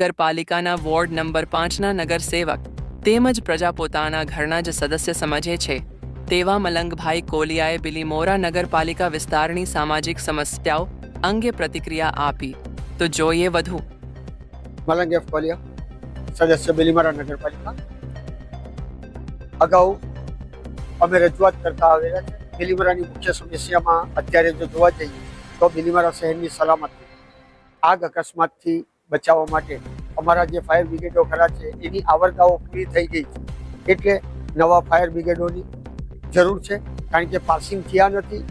નગરપાલિકાના ward number પાંચના નગરસેવક તેમજ પ્રજા પોતાના ઘરના જ સદસ્ય સમજે છે તેવા મલંગભાઈ કોલિયાએ બિલીમોરા નગરપાલિકા વિસ્તારની સામાજિક સમસ્યાઓ અંગે પ્રતિક્રિયા આપી તો જોઈએ વધુ મલંગ એફ કોલિયા સદસ્ય બિલીમારા નગરપાલિકા અગાઉ અમે રજૂઆત કરતા આવેલા છે બિલીમરાની મુખ્ય સમસ્યામાં અત્યારે જો જોવા જઈએ તો બિલીમરા શહેરની સલામતી આગ અકસ્માતથી બચાવવા માટે અમારા જે ફાયર બ્રિગેડો ખરા છે, એની આવરદાઓ પૂરી થઈ ગઈ છે. એટલે નવા ફાયર બ્રિગેડોની જરૂર છે, કારણ કે પાસિંગ થયા નથી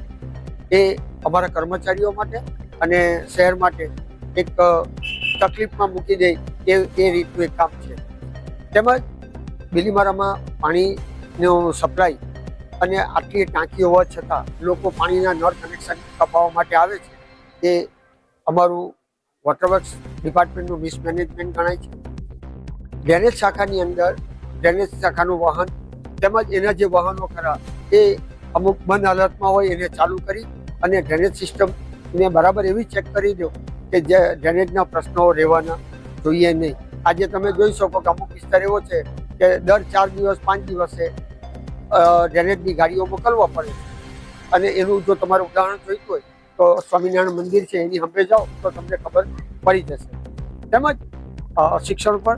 એ અમારા કર્મચારીઓ માટે અને શહેર માટે એક તકલીફમાં મૂકી દે એ એ રીતનું એક કામ છે. તેમજ બિલીમારામાં પાણીનો સપ્લાય અને આટલી ટાંકી હોવા છતાં લોકો પાણીના નળ કનેક્શન કપાવવા માટે આવે છે, એ અમારું વોટરવર્ક્સ ડિપાર્ટમેન્ટનું મિસમેનેજમેન્ટ ગણાય છે. ડ્રેનેજ શાખાની અંદર ડ્રેનેજ શાખાનું વાહન તેમજ એના જે વાહનો ખરા એ અમુક બંધ હાલતમાં હોય એને ચાલુ કરી અને ડ્રેનેજ સિસ્ટમને બરાબર એવી ચેક કરી દો કે જે ડ્રેનેજના પ્રશ્નો રહેવાના જોઈએ નહીં. આજે તમે જોઈ શકો કે અમુક વિસ્તાર એવો છે કે દર ચાર દિવસ, પાંચ દિવસે ડ્રેનેજની ગાડીઓ મોકલવા પડે અને એનું જો તમારું ઉદાહરણ જોઈતું હોય તો સ્વામિનારાયણ મંદિર છે, એની હંભે જાઓ તો તમને ખબર પડી જશે. તેમજ શિક્ષણ પર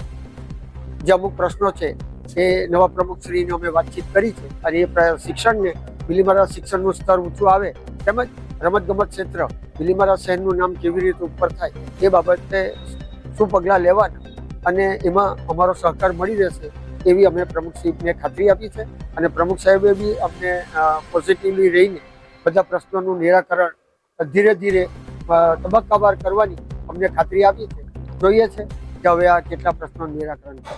જે અમુક પ્રશ્નો છે, એ નવા પ્રમુખશ્રીને અમે વાતચીત કરી છે અને એ શિક્ષણને બિલીમારા શિક્ષણનું સ્તર ઊંચું આવે તેમજ રમતગમત ક્ષેત્ર બિલીમારા શહેરનું નામ કેવી રીતે ઉપર થાય એ બાબતે શું પગલાં લેવાના અને એમાં અમારો સહકાર મળી રહેશે એવી અમે પ્રમુખ સાહેબને ખાતરી આપી છે અને પ્રમુખ સાહેબે બી અમને પોઝિટિવલી રહીને બધા પ્રશ્નોનું નિરાકરણ ધીરે ધીરે તબક્કાવાર કરવાની અમને ખાતરી આપી છે. જોઈએ છે કે હવે આ કેટલા પ્રશ્નો નિરાકરણ છે